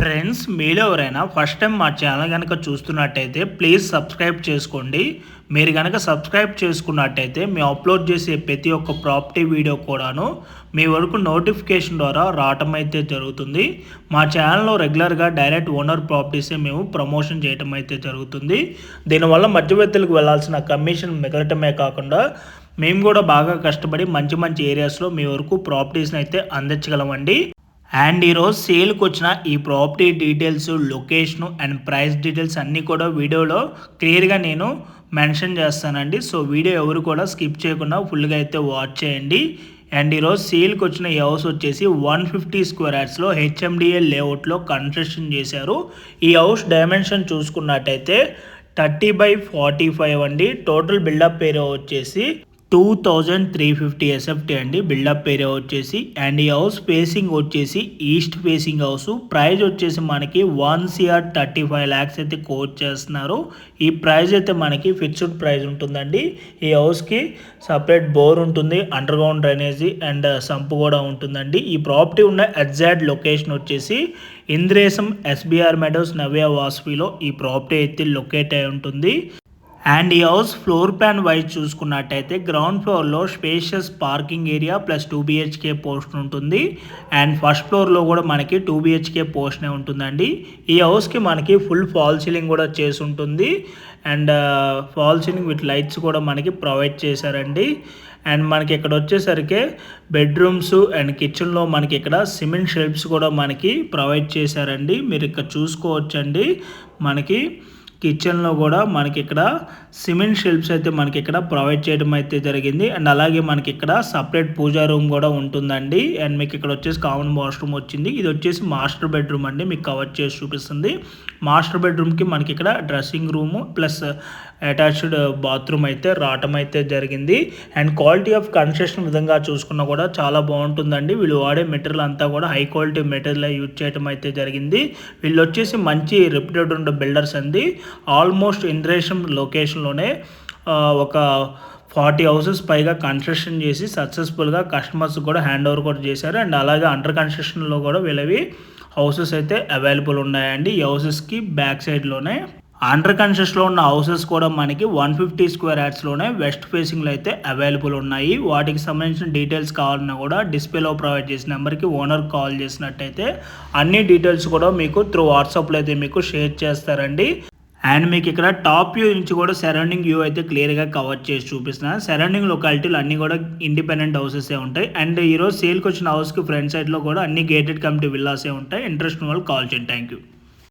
Friends మీలో ఎవరైనా first time మా ఛానల్ కనుక చూస్తున్నట్టయితే ప్లీజ్ సబ్స్క్రైబ్ చేసుకోండి. మీరు కనుక సబ్స్క్రైబ్ చేసుకున్నట్టయితే మేము అప్లోడ్ చేసే ప్రతి ఒక్క ప్రాపర్టీ వీడియో కూడాను మీ వరకు నోటిఫికేషన్ ద్వారా రావటం అయితే జరుగుతుంది. మా ఛానల్లో రెగ్యులర్గా డైరెక్ట్ ఓనర్ ప్రాపర్టీసే మేము ప్రమోషన్ చేయటం అయితే జరుగుతుంది. దీనివల్ల మధ్యవర్తులకు వెళ్ళాల్సిన కమిషన్ మిగలటమే కాకుండా మేము కూడా బాగా కష్టపడి మంచి మంచి ఏరియాస్లో మీ వరకు ప్రాపర్టీస్ని అయితే అందించగలమండి. అండ్ ఈరోజు సేల్కి వచ్చిన ఈ property details location and price details అన్నీ కూడా వీడియోలో క్లియర్గా నేను మెన్షన్ చేస్తానండి. సో వీడియో ఎవరు కూడా స్కిప్ చేయకుండా ఫుల్గా అయితే వాచ్ చేయండి. అండ్ ఈరోజు సేల్కి వచ్చిన ఈ హౌస్ వచ్చేసి వన్ ఫిఫ్టీ స్క్వేర్ యార్డ్స్లో హెచ్ఎండిఏ లేఅవుట్లో కన్స్ట్రక్షన్ చేశారు. ఈ హౌస్ డైమెన్షన్ చూసుకున్నట్టయితే థర్టీ బై ఫార్టీ ఫైవ్ అండి. టోటల్ బిల్డప్ ఏరియా వచ్చేసి two thousand three fifty SFT అండి. బిల్డప్ ఏరియా వచ్చేసి అండ్ ఈ హౌస్ ఫేసింగ్ వచ్చేసి ఈస్ట్ ఫేసింగ్ హౌస్ ప్రైజ్ వచ్చేసి మనకి one CR thirty five lakhs అయితే కోట్ చేస్తున్నారు. ఈ ప్రైస్ అయితే మనకి ఫిక్స్డ్ ప్రైజ్ ఉంటుందండి. ఈ హౌస్కి సపరేట్ బోర్ ఉంటుంది under ground drainage and sump కూడా ఉంటుందండి. ఈ ప్రాపర్టీ ఉన్న ఎగ్జాక్ట్ లొకేషన్ వచ్చేసి ఇంద్రేసం ఎస్బీఆర్ మెడోస్ నవ్య వాస్ఫీలో ఈ ప్రాపర్టీ అయితే లొకేట్ అయి ఉంటుంది. అండ్ ఈ హౌస్ ఫ్లోర్ ప్లాన్ వైజ్ చూసుకున్నట్టయితే గ్రౌండ్ ఫ్లోర్లో spacious parking area plus two BHK post ఉంటుంది. అండ్ ఫస్ట్ ఫ్లోర్లో కూడా మనకి టూ బిహెచ్కే పోస్ట్నే ఉంటుందండి. ఈ హౌస్కి మనకి ఫుల్ ఫాల్ సీలింగ్ కూడా చేసి ఉంటుంది. And false ceiling with lights కూడా మనకి ప్రొవైడ్ చేశారండి. అండ్ మనకి ఇక్కడ వచ్చేసరికి బెడ్రూమ్స్ అండ్ కిచెన్లో మనకి ఇక్కడ సిమెంట్ షెల్ఫ్స్ కూడా మనకి ప్రొవైడ్ చేశారండి. మీరు ఇక్కడ చూసుకోవచ్చండి. మనకి కిచెన్లో కూడా మనకి ఇక్కడ సిమెంట్ షెల్ఫ్స్ అయితే మనకి ఇక్కడ ప్రొవైడ్ చేయడం అయితే జరిగింది. అండ్ అలాగే మనకి ఇక్కడ సపరేట్ పూజా రూమ్ కూడా ఉంటుందండి. అండ్ మీకు ఇక్కడ వచ్చేసి కామన్ వాష్రూమ్ వచ్చింది. ఇది వచ్చేసి మాస్టర్ బెడ్రూమ్ అండి. మీకు కవర్ చేసి చూపిస్తుంది. మాస్టర్ బెడ్రూమ్కి మనకి ఇక్కడ dressing room plus attached bathroom అయితే రావటం అయితే జరిగింది. అండ్ క్వాలిటీ ఆఫ్ కన్స్ట్రక్షన్ విధంగా చూసుకున్నా కూడా చాలా బాగుంటుందండి. వీళ్ళు వాడే మెటీరియల్ అంతా కూడా హై క్వాలిటీ మెటీరియల్ యూజ్ చేయడం అయితే జరిగింది. వీళ్ళు వచ్చేసి మంచి రెప్యూటెడ్ ఉన్న బిల్డర్స్ అండి. ఆల్మోస్ట్ ఇంద్రేషన్ లొకేషన్లోనే ఒక ఫార్టీ హౌసెస్ పైగా కన్స్ట్రక్షన్ చేసి సక్సెస్ఫుల్గా కస్టమర్స్ కూడా హ్యాండ్ ఓవర్ కూడా చేశారు. అండ్ అలాగే అండర్ కన్స్ట్రక్షన్లో కూడా వీళ్ళవి హౌసెస్ అయితే అవైలబుల్ ఉన్నాయండి. ఈ హౌసెస్కి బ్యాక్ సైడ్లోనే అండర్ కన్స్ట్రక్షన్లో ఉన్న హౌసెస్ కూడా మనకి వన్ ఫిఫ్టీ స్క్వేర్ యార్డ్స్లోనే వెస్ట్ ఫేసింగ్లో అయితే అవైలబుల్ ఉన్నాయి. వాటికి సంబంధించిన డీటెయిల్స్ కావాలన్నా కూడా డిస్ప్లేలో ప్రొవైడ్ చేసిన నెంబర్కి ఓనర్ కాల్ చేసినట్టయితే అన్ని డీటెయిల్స్ కూడా మీకు త్రూ వాట్సాప్లో అయితే మీకు షేర్ చేస్తారండి. అండ్ మీకు ఇక్కడ టాప్ వ్యూ నుంచి కూడా సరౌండింగ్ వ్యూ అయితే క్లియర్గా కవర్ చేసి చూపిస్తున్నాను సరౌండింగ్ లొకాలిటీలు అన్నీ కూడా ఇండిపెండెంట్ హౌసెస్ ఉంటాయి. అండ్ ఈరోజు సేల్కి వచ్చిన హౌస్కి ఫ్రంట్ సైడ్లో కూడా అన్ని గేటెడ్ కమిటీ విల్లాసే ఉంటాయి. ఇంట్రెస్ట్ వాళ్ళు కాల్ చేయండి. Thank you